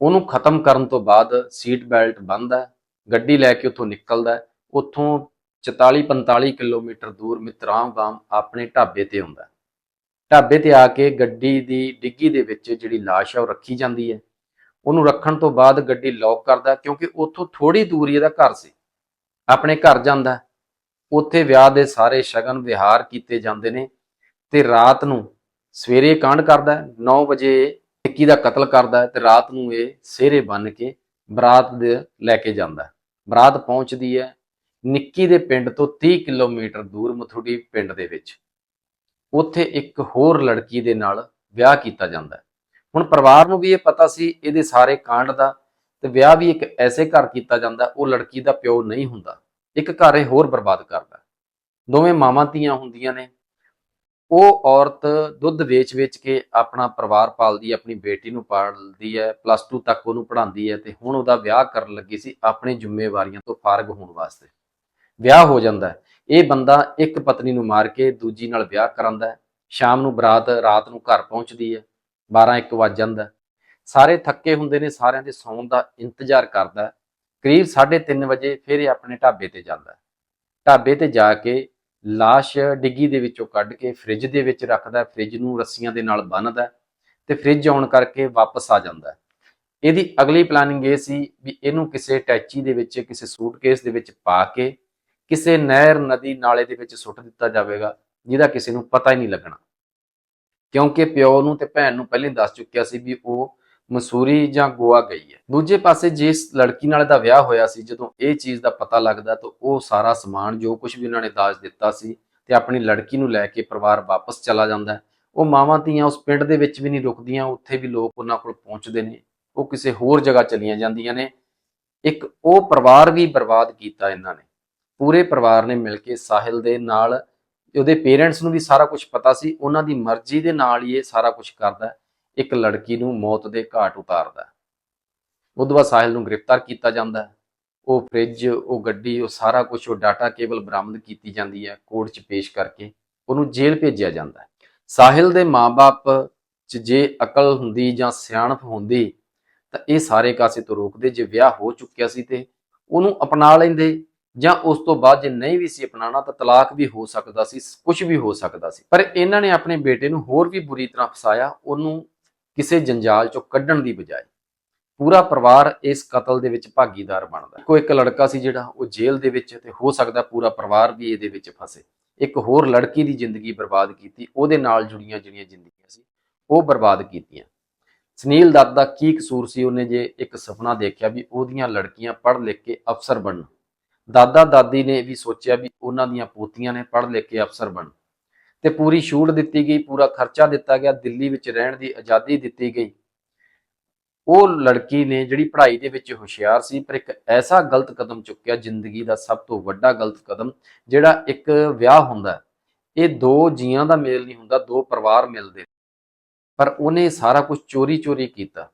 ਉਹਨੂੰ ਖਤਮ ਕਰਨ ਤੋਂ ਬਾਅਦ ਸੀਟ ਬੈਲਟ ਬੰਨਦਾ ਹੈ, ਗੱਡੀ ਲੈ ਕੇ ਉੱਥੋਂ ਨਿਕਲਦਾ ਉੱਥੋਂ 44 45 ਕਿਲੋਮੀਟਰ ਦੂਰ ਮਿਤਰਾਮ ਗਾਮ ਆਪਣੇ ਢਾਬੇ ਤੇ ਆਉਂਦਾ ਢਾਬੇ ਤੇ ਆ ਕੇ ਗੱਡੀ ਦੀ ਡਿੱਗੀ ਦੇ ਵਿੱਚ ਜਿਹੜੀ ਲਾਸ਼ ਹੈ ਉਹ ਰੱਖੀ ਜਾਂਦੀ ਹੈ। ਉਹਨੂੰ ਰੱਖਣ ਤੋਂ ਬਾਅਦ ਗੱਡੀ ਲੌਕ ਕਰਦਾ ਕਿਉਂਕਿ ਉੱਥੋਂ ਥੋੜੀ ਦੂਰੀ ਇਹਦਾ ਘਰ ਸੀ। ਆਪਣੇ ਘਰ ਜਾਂਦਾ ਉੱਥੇ ਵਿਆਹ ਦੇ ਸਾਰੇ ਸ਼ਗਨ ਵਿਹਾਰ ਕੀਤੇ ਜਾਂਦੇ ਨੇ ਤੇ ਰਾਤ ਨੂੰ ਸਵੇਰੇ ਇਹ ਕਾਂਡ ਕਰਦਾ ਹੈ 9 ਵਜੇ ਨਿੱਕੀ ਦਾ ਕਤਲ ਕਰਦਾ ਹੈ ਤੇ ਰਾਤ ਨੂੰ ਇਹ ਸਿਹਰੇ ਬੰਨ ਕੇ ਬਰਾਤ ਦੇ ਲੈ ਕੇ ਜਾਂਦਾ ਬਰਾਤ ਪਹੁੰਚਦੀ ਹੈ ਨਿੱਕੀ ਦੇ ਪਿੰਡ ਤੋਂ 30 ਕਿਲੋਮੀਟਰ ਦੂਰ ਮਥੁੜੀ ਪਿੰਡ ਦੇ ਵਿੱਚ। ਉੱਥੇ ਇੱਕ ਹੋਰ ਲੜਕੀ ਦੇ ਨਾਲ ਵਿਆਹ ਕੀਤਾ ਜਾਂਦਾ ਹੁਣ ਪਰਿਵਾਰ ਨੂੰ ਵੀ ਇਹ ਪਤਾ ਸੀ, ਇਹਦੇ ਸਾਰੇ ਕਾਂਡ ਦਾ ਤੇ ਵਿਆਹ ਵੀ ਇੱਕ ਐਸੇ ਘਰ ਕੀਤਾ ਜਾਂਦਾ, ਉਹ ਲੜਕੀ ਦਾ ਪਿਓ ਨਹੀਂ ਹੁੰਦਾ। ਇੱਕ ਘਰ ਇਹ ਹੋਰ ਬਰਬਾਦ ਕਰਦਾ ਦੋਵੇਂ ਮਾਵਾਂ ਧੀਆਂ ਹੁੰਦੀਆਂ ਨੇ ਉਹ ਔਰਤ ਦੁੱਧ ਵੇਚ-ਵੇਚ ਕੇ ਆਪਣਾ ਪਰਿਵਾਰ ਪਾਲਦੀ ਹੈ, ਆਪਣੀ ਬੇਟੀ ਨੂੰ ਪਾਲਦੀ ਹੈ ਪਲੱਸ 2 ਤੱਕ ਉਹਨੂੰ ਪੜ੍ਹਾਉਂਦੀ ਹੈ ਤੇ ਹੁਣ ਉਹਦਾ ਵਿਆਹ ਕਰਨ ਲੱਗੀ ਸੀ ਆਪਣੀ ਜ਼ਿੰਮੇਵਾਰੀਆਂ ਤੋਂ ਫਾਰਗ ਹੋਣ ਵਾਸਤੇ। ਵਿਆਹ ਹੋ ਜਾਂਦਾ ਹੈ। ਇਹ ਬੰਦਾ ਇੱਕ ਪਤਨੀ ਨੂੰ ਮਾਰ ਕੇ ਦੂਜੀ ਨਾਲ ਵਿਆਹ ਕਰਾਂਦਾ ਹੈ। ਸ਼ਾਮ ਨੂੰ ਬਰਾਤ, ਰਾਤ ਨੂੰ ਘਰ ਪਹੁੰਚਦੀ ਹੈ। 12 1 ਵੱਜ ਜਾਂਦਾ ਸਾਰੇ ਥੱਕੇ ਹੁੰਦੇ ਨੇ, ਸਾਰਿਆਂ ਦੇ ਸੌਣ ਦਾ ਇੰਤਜ਼ਾਰ ਕਰਦਾ ਹੈ। ਕਰੀਬ 3:30 ਵਜੇ ਫਿਰ ਇਹ ਆਪਣੇ ਢਾਬੇ ਤੇ ਜਾਂਦਾ ਢਾਬੇ ਤੇ ਜਾ ਕੇ ਲਾਸ਼ ਡਿੱਗੀ ਦੇ ਵਿੱਚੋਂ ਕੱਢ ਕੇ ਫ੍ਰਿਜ ਦੇ ਵਿੱਚ ਰੱਖਦਾ ਹੈ, ਫ੍ਰਿਜ ਨੂੰ ਰੱਸੀਆਂ ਦੇ ਨਾਲ ਬੰਨ੍ਹਦਾ ਹੈ ਤੇ ਫ੍ਰਿਜ ਆਨ ਕਰਕੇ ਵਾਪਸ ਆ ਜਾਂਦਾ ਇਹਦੀ ਅਗਲੀ ਪਲਾਨਿੰਗ ਇਹ ਸੀ ਵੀ ਇਹਨੂੰ ਕਿਸੇ ਟੈਚੀ ਦੇ ਵਿੱਚ, ਕਿਸੇ ਸੂਟਕੇਸ ਦੇ ਵਿੱਚ ਪਾ ਕੇ ਕਿਸੇ ਨਹਿਰ, ਨਦੀ ਨਾਲੇ ਦੇ ਵਿੱਚ ਸੁੱਟ ਦਿੱਤਾ ਜਾਵੇਗਾ, ਜਿਹਦਾ ਕਿਸੇ ਨੂੰ ਪਤਾ ਹੀ ਨਹੀਂ ਲੱਗਣਾ। ਕਿਉਂਕਿ ਪਿਓ ਨੂੰ ਤੇ ਭੈਣ ਨੂੰ ਪਹਿਲਾਂ ਦੱਸ ਚੁੱਕਿਆ ਸੀ ਵੀ ਉਹ ਮਸੂਰੀ ਜਾਂ ਗੋਆ ਗਈ ਹੈ। ਦੂਜੇ ਪਾਸੇ ਜਿਸ ਲੜਕੀ ਨਾਲ ਦਾ ਵਿਆਹ ਹੋਇਆ ਸੀ, ਜਦੋਂ ਇਹ ਚੀਜ਼ ਦਾ ਪਤਾ ਲੱਗਦਾ ਤਾਂ ਉਹ ਸਾਰਾ ਸਮਾਨ ਜੋ ਕੁਝ ਵੀ ਉਹਨਾਂ ਨੇ ਦਾਜ ਦਿੱਤਾ ਸੀ ਤੇ ਆਪਣੀ ਲੜਕੀ ਨੂੰ ਲੈ ਕੇ ਪਰਿਵਾਰ ਵਾਪਸ ਚਲਾ ਜਾਂਦਾ ਉਹ ਮਾਵਾਂ ਧੀਆਂ ਉਸ ਪਿੰਡ ਦੇ ਵਿੱਚ ਵੀ ਨਹੀਂ ਰੁਕਦੀਆਂ, ਉੱਥੇ ਵੀ ਲੋਕ ਉਹਨਾਂ ਕੋਲ ਪਹੁੰਚਦੇ ਨੇ। ਉਹ ਕਿਸੇ ਹੋਰ ਜਗ੍ਹਾ ਚਲੀਆਂ ਜਾਂਦੀਆਂ ਨੇ। ਇੱਕ ਉਹ ਪਰਿਵਾਰ ਵੀ ਬਰਬਾਦ ਕੀਤਾ ਇਹਨਾਂ ਨੇ। ਪੂਰੇ ਪਰਿਵਾਰ ਨੇ ਮਿਲ ਕੇ ਸਾਹਿਲ ਦੇ ਨਾਲ ਉਹਦੇ ਪੇਰੈਂਟਸ ਨੂੰ ਵੀ ਸਾਰਾ ਕੁਝ ਪਤਾ ਸੀ। ਉਹਨਾਂ ਦੀ ਮਰਜ਼ੀ ਦੇ ਨਾਲ ਹੀ ਇਹ ਸਾਰਾ ਕੁਝ ਕਰਦਾ ਇੱਕ ਲੜਕੀ ਨੂੰ ਮੌਤ ਦੇ ਘਾਟ ਉਤਾਰਦਾ ਹੈ। ਉਦੋਂ ਬਾਅਦ ਸਾਹਿਲ ਨੂੰ ਗ੍ਰਿਫਤਾਰ ਕੀਤਾ ਜਾਂਦਾ ਹੈ। ਉਹ ਫ੍ਰਿਜ, ਉਹ ਗੱਡੀ, ਉਹ ਸਾਰਾ ਕੁਝ ਉਹ ਡਾਟਾ ਕੇਬਲ ਬਰਾਮਦ ਕੀਤੀ ਜਾਂਦੀ ਹੈ ਕੋਰਟ 'ਚ ਪੇਸ਼ ਕਰਕੇ। ਉਹਨੂੰ ਜੇਲ੍ਹ ਭੇਜਿਆ ਜਾਂਦਾ ਹੈ। ਸਾਹਿਲ ਦੇ ਮਾਪੇ 'ਚ ਜੇ ਅਕਲ ਹੁੰਦੀ ਜਾਂ ਸਿਆਣਪ ਹੁੰਦੀ, ਤਾਂ ਇਹ ਸਾਰੇ ਕਾਸੇ ਤੋਂ ਰੋਕਦੇ। ਜੇ ਵਿਆਹ ਹੋ ਚੁੱਕਿਆ ਸੀ ਤੇ ਉਹਨੂੰ ਅਪਣਾ ਲੈਂਦੇ ਜਾਂ ਉਸ ਤੋਂ ਬਾਅਦ ਜੇ ਨਹੀਂ ਵੀ ਸੀ ਅਪਣਾਉਣਾ, ਤਾਂ ਤਲਾਕ ਵੀ ਹੋ ਸਕਦਾ ਸੀ ਕੁਝ ਵੀ ਹੋ ਸਕਦਾ ਸੀ। ਪਰ ਇਹਨਾਂ ਨੇ ਆਪਣੇ ਬੇਟੇ ਨੂੰ ਹੋਰ ਵੀ ਬੁਰੀ ਤਰ੍ਹਾਂ ਫਸਾਇਆ। ਉਹਨੂੰ ਕਿਸੇ ਜੰਜਾਲ ਚੋਂ ਕੱਢਣ ਦੀ ਬਜਾਏ ਪੂਰਾ ਪਰਿਵਾਰ ਇਸ ਕਤਲ ਦੇ ਵਿੱਚ ਭਾਗੀਦਾਰ ਬਣਦਾ ਕੋਈ ਇੱਕ ਲੜਕਾ ਸੀ ਜਿਹੜਾ, ਉਹ ਜੇਲ੍ਹ ਦੇ ਵਿੱਚ ਤੇ ਹੋ ਸਕਦਾ ਪੂਰਾ ਪਰਿਵਾਰ ਵੀ ਇਹਦੇ ਵਿੱਚ ਫਸੇ। ਇੱਕ ਹੋਰ ਲੜਕੀ ਦੀ ਜ਼ਿੰਦਗੀ ਬਰਬਾਦ ਕੀਤੀ, ਉਹਦੇ ਨਾਲ ਜੁੜੀਆਂ ਜਿਹੜੀਆਂ ਜ਼ਿੰਦਗੀਆਂ ਸੀ, ਉਹ ਬਰਬਾਦ ਕੀਤੀਆਂ। ਸੁਨੀਲ ਦੱਤ ਦਾ ਕੀ ਕਸੂਰ ਸੀ? ਉਹਨੇ ਜੇ ਇੱਕ ਸੁਪਨਾ ਦੇਖਿਆ ਵੀ ਉਹਦੀਆਂ ਲੜਕੀਆਂ ਪੜ੍ਹ ਲਿਖ ਕੇ ਅਫਸਰ ਬਣਨ। ਦਾਦਾ ਦਾਦੀ ਨੇ ਵੀ ਸੋਚਿਆ ਵੀ ਉਹਨਾਂ ਦੀਆਂ ਪੋਤੀਆਂ ਨੇ ਪੜ੍ਹ ਲਿਖ ਕੇ ਅਫਸਰ ਬਣਨ। ਤੇ ਪੂਰੀ ਛੂਟ ਦਿੱਤੀ ਗਈ, ਪੂਰਾ ਖਰਚਾ ਦਿੱਤਾ ਗਿਆ, ਦਿੱਲੀ ਵਿੱਚ ਰਹਿਣ ਦੀ ਆਜ਼ਾਦੀ ਦਿੱਤੀ ਗਈ। ਉਹ ਲੜਕੀ ਨੇ ਜਿਹੜੀ ਪੜ੍ਹਾਈ ਦੇ ਵਿੱਚ ਹੁਸ਼ਿਆਰ ਸੀ, ਪਰ ਇੱਕ ਐਸਾ ਗਲਤ ਕਦਮ ਚੁੱਕਿਆ, ਜ਼ਿੰਦਗੀ ਦਾ ਸਭ ਤੋਂ ਵੱਡਾ ਗਲਤ ਕਦਮ, ਜਿਹੜਾ ਇੱਕ ਵਿਆਹ ਹੁੰਦਾ ਇਹ ਦੋ ਜੀਆਂ ਦਾ ਮੇਲ ਨਹੀਂ ਹੁੰਦਾ, ਦੋ ਪਰਿਵਾਰ ਮਿਲਦੇ। ਪਰ ਉਹਨੇ ਸਾਰਾ ਕੁਝ ਚੋਰੀ ਚੋਰੀ ਕੀਤਾ।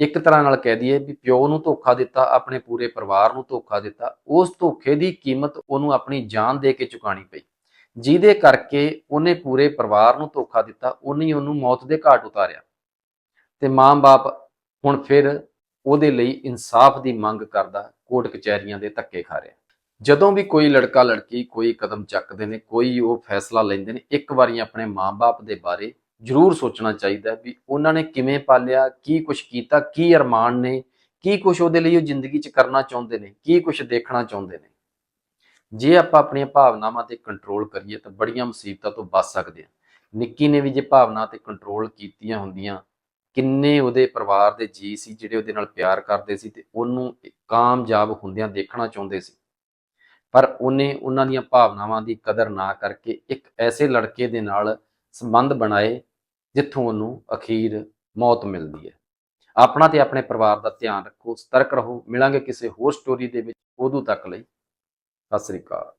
ਇੱਕ ਤਰ੍ਹਾਂ ਨਾਲ ਕਹਿ ਦਈਏ ਵੀ ਪਿਓ ਨੂੰ ਧੋਖਾ ਦਿੱਤਾ, ਆਪਣੇ ਪੂਰੇ ਪਰਿਵਾਰ ਨੂੰ ਧੋਖਾ ਦਿੱਤਾ, ਉਸ ਧੋਖੇ ਦੀ ਕੀਮਤ ਉਹਨੂੰ ਆਪਣੀ ਜਾਨ ਦੇ ਕੇ ਚੁਕਾਣੀ ਪਈ। ਜਿਹਦੇ ਕਰਕੇ ਉਹਨੇ ਪੂਰੇ ਪਰਿਵਾਰ ਨੂੰ ਧੋਖਾ ਦਿੱਤਾ, ਉਹਨੇ ਉਹਨੂੰ ਮੌਤ ਦੇ ਘਾਟ ਉਤਾਰਿਆ। ਤੇ ਮਾਂ-ਬਾਪ ਹੁਣ ਫਿਰ ਉਹਦੇ ਲਈ ਇਨਸਾਫ ਦੀ ਮੰਗ ਕਰਦਾ, ਕੋਰਟ ਕਚਹਿਰੀਆਂ ਦੇ ਧੱਕੇ ਖਾ ਰਿਹਾ। ਜਦੋਂ ਵੀ ਕੋਈ ਲੜਕਾ ਲੜਕੀ ਕੋਈ ਕਦਮ ਚੱਕਦੇ ਨੇ, ਕੋਈ ਉਹ ਫੈਸਲਾ ਲੈਂਦੇ ਨੇ, ਇੱਕ ਵਾਰੀ ਆਪਣੇ ਮਾਂ-ਬਾਪ ਦੇ ਬਾਰੇ ਜ਼ਰੂਰ ਸੋਚਣਾ ਚਾਹੀਦਾ ਵੀ ਉਹਨਾਂ ਨੇ ਕਿਵੇਂ ਪਾਲਿਆ, ਕੀ ਕੁਝ ਕੀਤਾ, ਕੀ ਅਰਮਾਨ ਨੇ, ਕੀ ਕੁਝ ਉਹਦੇ ਲਈ ਉਹ ਜ਼ਿੰਦਗੀ 'ਚ ਕਰਨਾ ਚਾਹੁੰਦੇ ਨੇ, ਕੀ ਕੁਝ ਦੇਖਣਾ ਚਾਹੁੰਦੇ ਨੇ। ਜੇ ਆਪਾਂ ਆਪਣੀਆਂ ਭਾਵਨਾਵਾਂ ਤੇ ਕੰਟਰੋਲ ਕਰੀਏ ਤਾਂ ਬੜੀਆਂ ਮੁਸੀਬਤਾਂ ਤੋਂ ਬਚ ਸਕਦੇ ਹਾਂ। ਨਿੱਕੀ ਨੇ ਵੀ ਜੇ ਭਾਵਨਾ ਤੇ ਕੰਟਰੋਲ ਕੀਤੀਆਂ ਹੁੰਦੀਆਂ, ਕਿੰਨੇ ਉਹਦੇ ਪਰਿਵਾਰ ਦੇ ਜੀ ਸੀ, ਜਿਹੜੇ ਉਹਦੇ ਨਾਲ ਪਿਆਰ ਕਰਦੇ ਸੀ ਤੇ ਉਹਨੂੰ ਕਾਮਯਾਬ ਹੁੰਦਿਆਂ ਦੇਖਣਾ ਚਾਹੁੰਦੇ ਸੀ। ਪਰ ਉਹਨੇ ਉਹਨਾਂ ਦੀਆਂ ਭਾਵਨਾਵਾਂ ਦੀ ਕਦਰ ਨਾ ਕਰਕੇ ਇੱਕ ਐਸੇ ਲੜਕੇ ਦੇ ਨਾਲ ਸੰਬੰਧ ਬਣਾਏ, ਜਿੱਥੋਂ ਉਹਨੂੰ ਅਖੀਰ ਮੌਤ ਮਿਲਦੀ ਹੈ। ਆਪਣਾ ਤੇ ਆਪਣੇ ਪਰਿਵਾਰ ਦਾ ਧਿਆਨ ਰੱਖੋ, ਸਤਰਕ ਰਹੋ, ਮਿਲਾਂਗੇ ਕਿਸੇ ਹੋਰ ਸਟੋਰੀ ਦੇ ਵਿੱਚ, ਉਦੋਂ ਤੱਕ ਲਈ। ਸਤਿ ਸ੍ਰੀ ਅਕਾਲ।